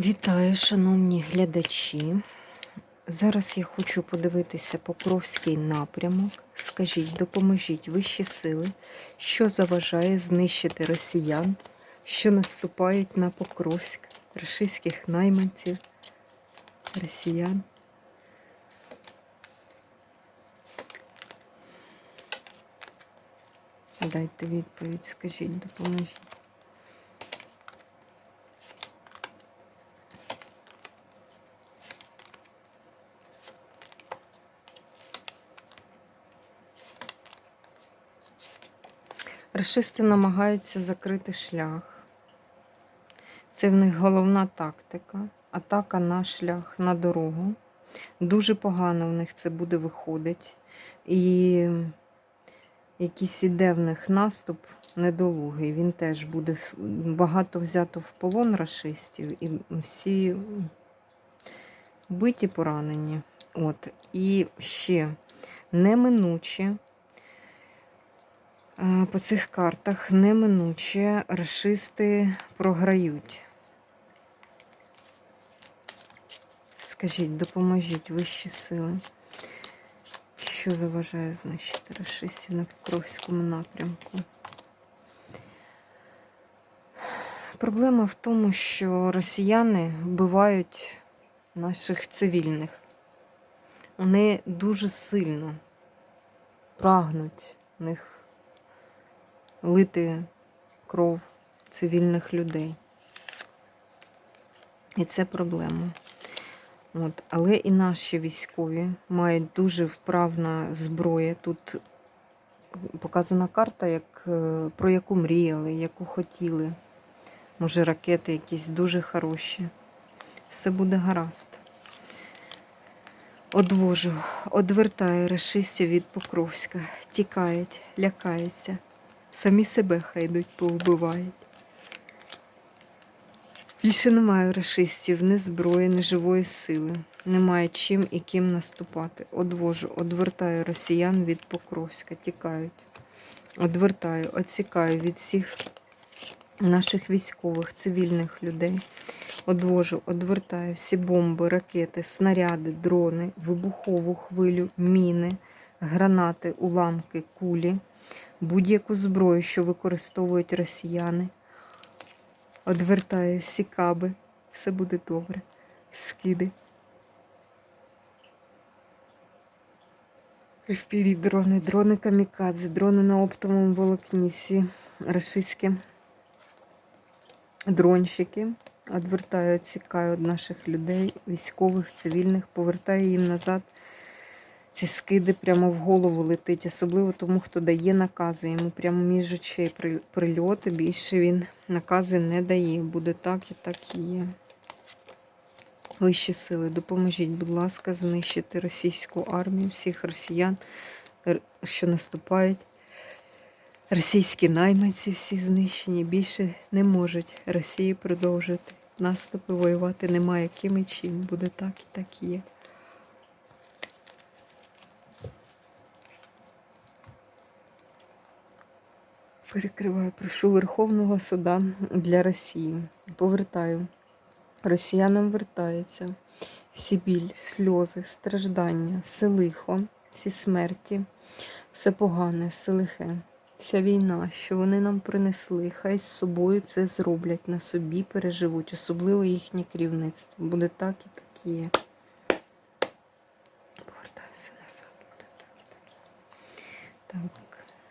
Вітаю, шановні глядачі. Зараз я хочу подивитися Покровський напрямок. Скажіть, допоможіть вищі сили, що заважає знищити росіян, що наступають на Покровськ, російських найманців, росіян. Дайте відповідь, скажіть, допоможіть. Рашисти намагаються закрити шлях. Це в них головна тактика. Атака на шлях, на дорогу. Дуже погано в них це буде виходить. І якийсь іде в них наступ недолугий. Він теж буде багато взято в полон рашистів, і всі биті поранені. От. І ще неминуче. По цих картах неминуче расисти програють. Скажіть, допоможіть вищі сили. Що заважає знищити расистів на Покровському напрямку? Проблема в тому, що росіяни вбивають наших цивільних. Вони дуже сильно прагнуть в них лити кров цивільних людей. І це проблема. От. Але і наші військові мають дуже вправна зброя. Тут показана карта, як, е, про яку мріяли, яку хотіли. Може, ракети якісь дуже хороші. Все буде гаразд. Одвожу, одвертаю расистів від Покровська. Тікають, лякаються. Самі себе хай йдуть повбивають. Більше немає расистів, ні зброї, ні живої сили. Немає чим і ким наступати. Одвожу, одвертаю росіян від Покровська, тікають. Одвертаю, оцікаю від всіх наших військових, цивільних людей. Одвожу, одвертаю всі бомби, ракети, снаряди, дрони, вибухову хвилю, міни, гранати, уламки, кулі, будь-яку зброю, що використовують росіяни. Одвертаю всі каби, все буде добре. Скиди. FPV дрони, дрони камікадзе, дрони на оптовому волокні, всі рашистські дронщики. Одвертаю, відсікаю від наших людей, військових, цивільних, повертаю їм назад. Ці скиди прямо в голову летить, особливо тому, хто дає накази. Йому прямо між очей прильоти. Більше він накази не дає. Буде так і так і є. Вищі сили, допоможіть, будь ласка, знищити російську армію, всіх росіян, що наступають. Російські найманці всі знищені. Більше не можуть Росії продовжити наступи, воювати немає ким і чим. Буде так і так і є. Перекриваю, прошу Верховного суда для Росії. Повертаю. Росіянам вертається всі біль, сльози, страждання, все лихо, всі смерті, все погане, все лихе, вся війна, що вони нам принесли, хай з собою це зроблять, на собі переживуть, особливо їхнє керівництво. Буде так і так є. Повертаю все назад, буде так і так є. Так.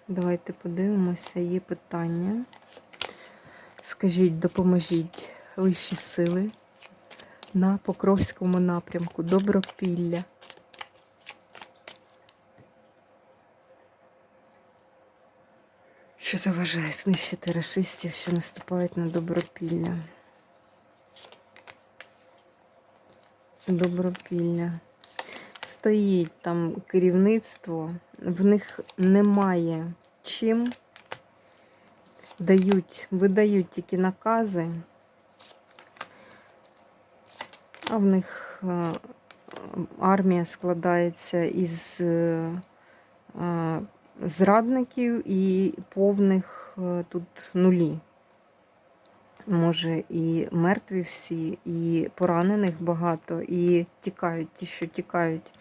Давайте подивимося, є питання. Скажіть, допоможіть вищі сили на Покровському напрямку Добропілля. Що заважає знищити расистів, що наступають на Добропілля? Добропілля. Стоїть там керівництво, в них немає чим. Дають, видають тільки накази, а в них е, армія складається із е, е, зрадників і повних тут нулі. може і мертві всі, і поранених багато, і тікають ті, що тікають.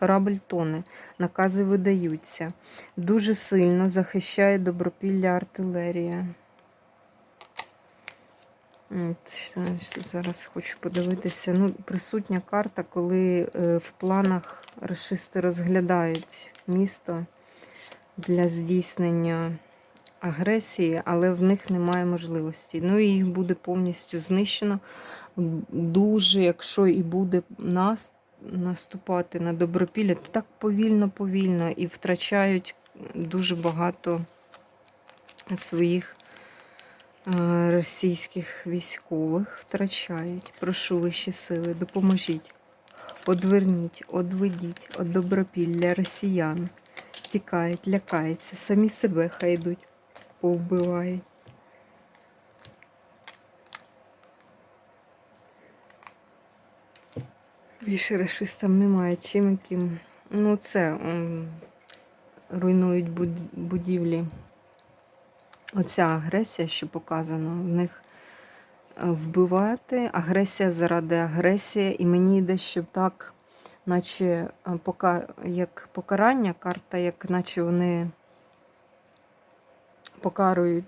Корабль тоне, накази видаються. Дуже сильно захищає добропілля артилерія. От, Зараз хочу подивитися. Ну, присутня карта, коли е, в планах расисти розглядають місто для здійснення агресії, але в них немає можливості. Ну і їх буде повністю знищено. Дуже, якщо і буде нас наступати на добропілля, то так повільно-повільно і втрачають дуже багато своїх е, російських військових. Втрачають. Прошу вищі сили, допоможіть. Одверніть, одведіть от добропілля росіян. Тікають, лякаються, самі себе хай йдуть, повбивають. Більше расистам немає чим яким. Ну, це м, руйнують буд- будівлі. Оця агресія, що показано, в них е, вбивати, агресія заради агресії. І мені йде, щоб так, наче е, пока, як покарання, карта, як наче вони покарують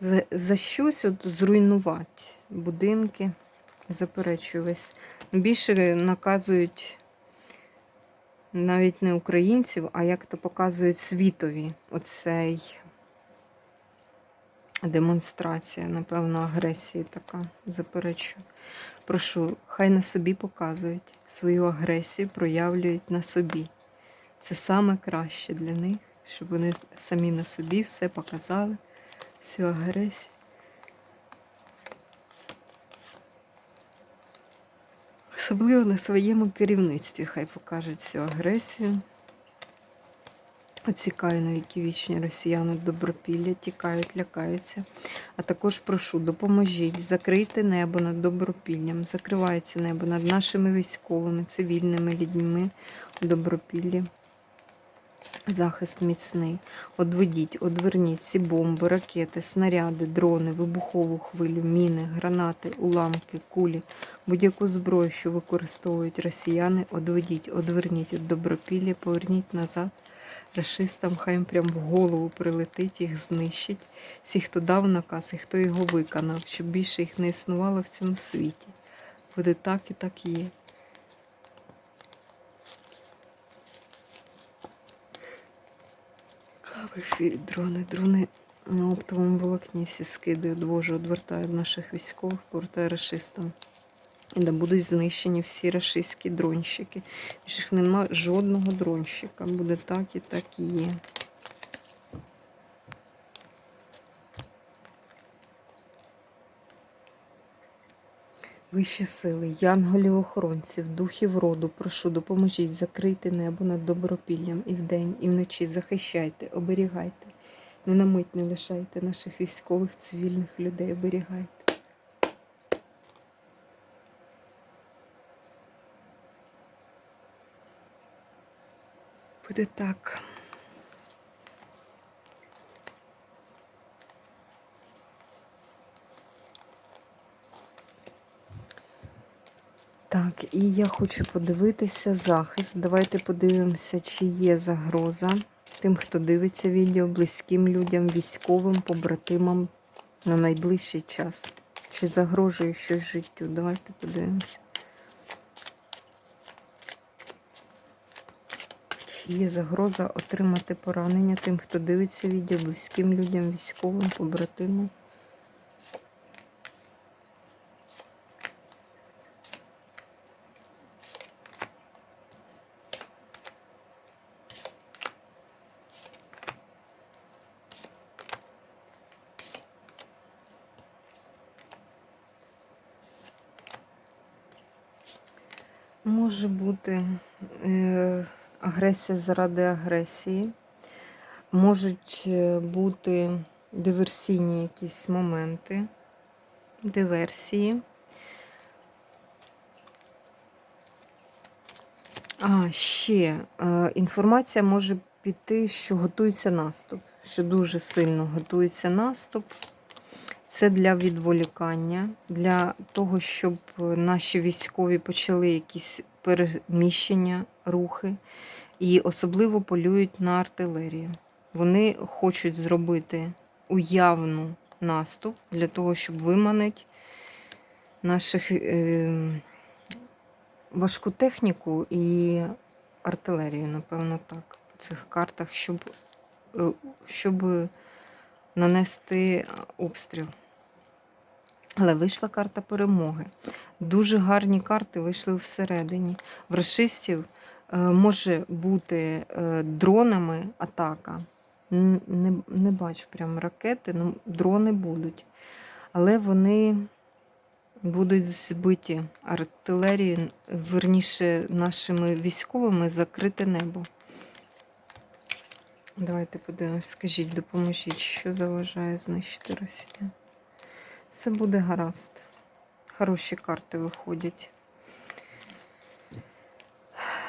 за, за щось от зруйнувати будинки. Заперечую весь. Більше наказують навіть не українців, а як то показують світові оцей демонстрація, напевно, агресії така. Заперечую. Прошу, хай на собі показують свою агресію, проявлюють на собі. Це саме краще для них, щоб вони самі на собі все показали, всю агресію. Особливо на своєму керівництві хай покажуть цю агресію. Оцікаю на вічні росіяни добропілля, тікають, лякаються. А також прошу, допоможіть, закрийте небо над добропіллям, закривається небо над нашими військовими, цивільними людьми у добропіллі. Захист міцний. Одведіть, одверніть ці бомби, ракети, снаряди, дрони, вибухову хвилю, міни, гранати, уламки, кулі, будь-яку зброю, що використовують росіяни, одведіть, одверніть від добропілля, поверніть назад. Рашистам хай прям в голову прилетить, їх знищить. Всі, хто дав наказ і хто його виконав, щоб більше їх не існувало в цьому світі. Буде так і так і Кави, дрони, дрони на оптовому волокні всі скиди одвожу, одвертаю від наших військових, повертає расистам. І де будуть знищені всі рашистські дронщики. Їх нема жодного дронщика. Буде так і так і є. Вищі сили, янголів-охоронців, духів роду, прошу, допоможіть закрити небо над добропіллям і вдень, і вночі захищайте, оберігайте. Не на мить не лишайте наших військових, цивільних людей, оберігайте. Буде так. Так, і я хочу подивитися захист. Давайте подивимося, чи є загроза тим, хто дивиться відео, близьким людям, військовим, побратимам на найближчий час. Чи загрожує щось життю? Давайте подивимося. Чи є загроза отримати поранення тим, хто дивиться відео, близьким людям, військовим, побратимам? Може бути е, агресія заради агресії, можуть е, бути диверсійні якісь моменти, диверсії. А, ще е, інформація може піти, що готується наступ, що дуже сильно готується наступ. Це для відволікання, для того, щоб наші військові почали якісь переміщення, рухи, і особливо полюють на артилерію. Вони хочуть зробити уявну наступ для того, щоб виманити наших е, важку техніку і артилерію, напевно, так, по цих картах, щоб, е, щоб нанести обстріл. Але вийшла карта перемоги. Дуже гарні карти вийшли всередині. В расистів е, може бути е, дронами атака. Не, не бачу прям ракети, ну дрони будуть. Але вони будуть збиті артилерією, верніше нашими військовими закрите небо. Давайте подивимось, скажіть, допоможіть, що заважає знищити Росію. Все буде гаразд. Хороші карти виходять.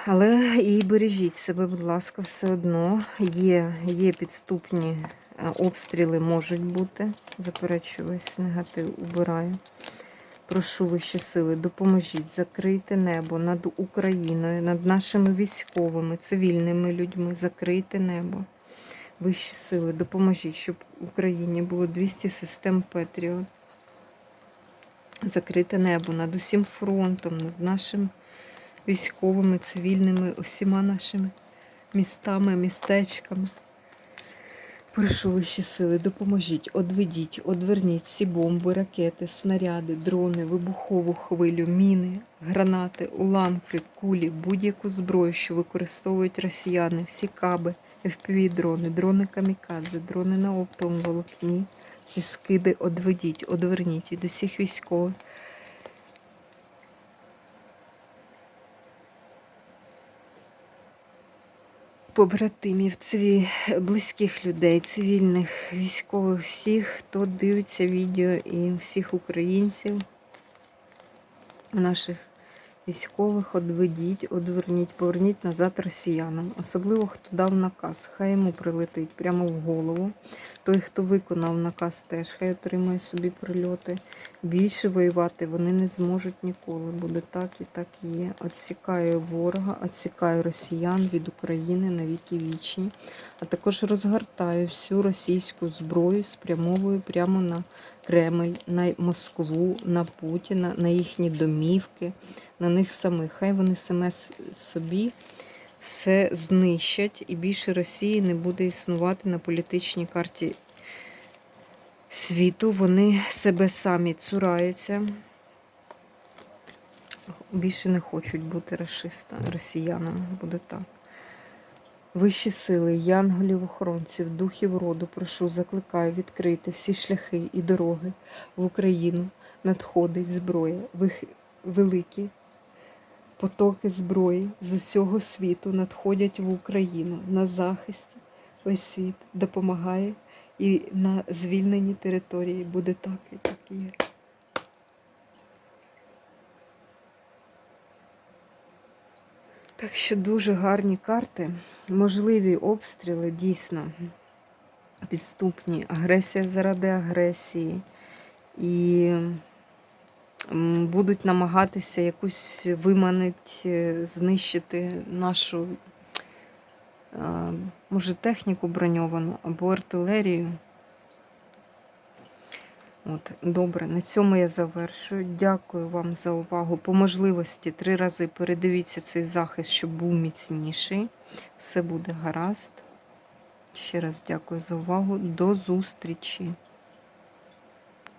Але і бережіть себе, будь ласка, все одно. Є, є підступні е, обстріли можуть бути. Заперечую весь негатив, убираю. Прошу вищі сили, допоможіть, закрийте небо над Україною, над нашими військовими, цивільними людьми. Закрийте небо. Вищі сили, допоможіть, щоб в Україні було 200 систем Петріот. Закрите небо над усім фронтом, над нашими військовими, цивільними, усіма нашими містами, містечками. Прошу вищі сили, допоможіть, одведіть, одверніть всі бомби, ракети, снаряди, дрони, вибухову хвилю, міни, гранати, уламки, кулі, будь-яку зброю, що використовують росіяни, всі каби, FPV-дрони, дрони камікадзе, дрони на оптовому волокні. Ці скиди одведіть, одверніть від усіх військових. Побратимів, циві... близьких людей, цивільних, військових, всіх, хто дивиться відео і всіх українців, наших військових, одведіть, одверніть, поверніть назад росіянам. Особливо, хто дав наказ, хай йому прилетить прямо в голову. Той, хто виконав наказ, теж хай отримає собі прильоти. Більше воювати вони не зможуть ніколи. Буде так і так і є. Отсікаю ворога, отсікаю росіян від України на віки вічні, а також розгортаю всю російську зброю, спрямовую прямо на Кремль, на Москву, на Путіна, на їхні домівки, на них самих. Хай вони саме собі все знищать, і більше Росії не буде існувати на політичній карті світу. Вони себе самі цураються. Більше не хочуть бути расистами, росіянами. Буде так. Вищі сили, янголів, охоронців, духів роду, прошу, закликаю відкрити всі шляхи і дороги в Україну. Надходить зброя, великі потоки зброї з усього світу надходять в Україну на захисті. Весь світ допомагає і на звільненій території буде так і так є. Так що дуже гарні карти, можливі обстріли дійсно підступні, агресія заради агресії. І будуть намагатися якусь виманити, знищити нашу, е, може, техніку броньовану або артилерію. От, добре, на цьому я завершую. Дякую вам за увагу. По можливості три рази передивіться цей захист, щоб був міцніший. Все буде гаразд. Ще раз дякую за увагу. До зустрічі!